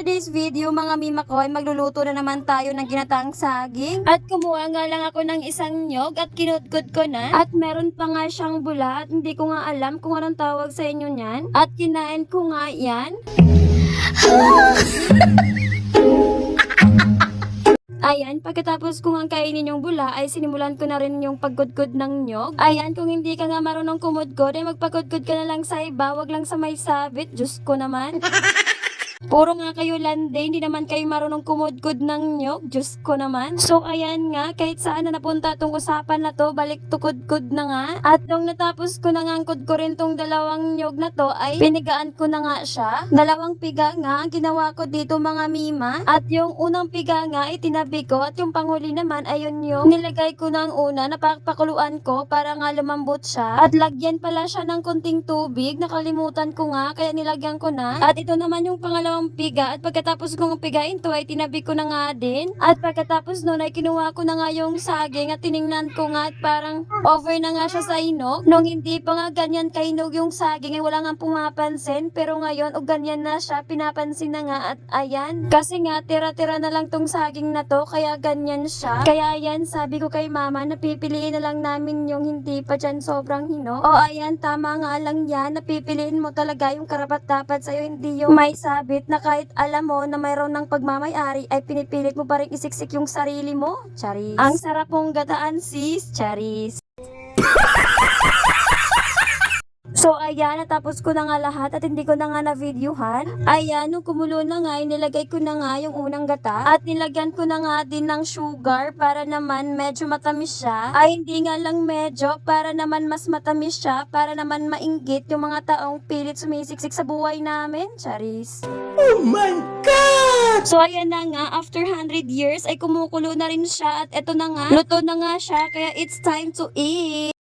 today's video mga mima ko ay magluluto na naman tayo ng ginataang saging. At kumuha nga lang ako ng isang nyog at kinudkod ko na. At meron pa nga siyang bula at hindi ko nga alam kung anong tawag sa inyo niyan. At kinain ko nga yan. Ayan, pagkatapos ko nga kainin yung bula, ay sinimulan ko na rin yung pagkudkod ng nyog. Ayan, kung hindi ka nga marunong kumudkod, ay magpakudkod ka na lang sa iba, wag lang sa may sabit. Diyos ko naman. Puro nga kayo lande, hindi naman kayo marunong kumudkod ng nyog. Diyos ko naman. So, ayan nga, kahit saan na napunta tong usapan na to, balik tukod-kod na nga. At nung natapos ko na nga angkod ko rin tong dalawang nyog na to, ay pinigaan ko na nga siya. Dalawang piga nga ang ginawa ko dito mga mima. At yung unang piga nga, itinabi ko. At yung panghuli naman, ayun yung nilagay ko ng una, napakuluan ko para nga lumambot siya. At lagyan pala siya ng konting tubig. Nakalimutan ko nga, kaya nilagyan ko na. At ito naman yung pangalawang piga. At pagkatapos kong pigain to, ay tinabi ko na nga din. At pagkatapos nun, ay kinuha ko na nga yung saging at tiningnan ko nga at parang over na nga siya sa inog. Nung hindi pa nga ganyan kainog yung saging, ay wala nga pumapansin. Pero ngayon, o ganyan na siya, pinapansin na nga at ayan. Kasi nga, tira-tira na lang tong saging na to, kaya ganyan siya. Kaya ayan, sabi ko kay mama, napipiliin na lang namin yung hindi pa dyan sobrang hinog. O ayan, tama nga lang yan, napipiliin mo talaga yung karapat dapat sa'yo, hindi yung may sabit na kahit alam mo na mayroon ng pagmamayari ay pinipilit mo pa rin isiksik yung sarili mo. Charis. Ang sarap mong gataan sis, Charis. Ayan, natapos ko na nga lahat at hindi ko na nga na-videohan. Ayan, nung kumulo na nga, nilagay ko na nga yung unang gata. At nilagyan ko na nga din ng sugar para naman medyo matamis siya. Ay hindi nga lang medyo, para naman mas matamis siya, para naman mainggit yung mga taong pilit sumisiksik sa buhay namin. Charis. Oh my God! So ayan na nga, after 100 years ay kumukulo na rin siya at eto na nga, luto na nga siya kaya it's time to eat.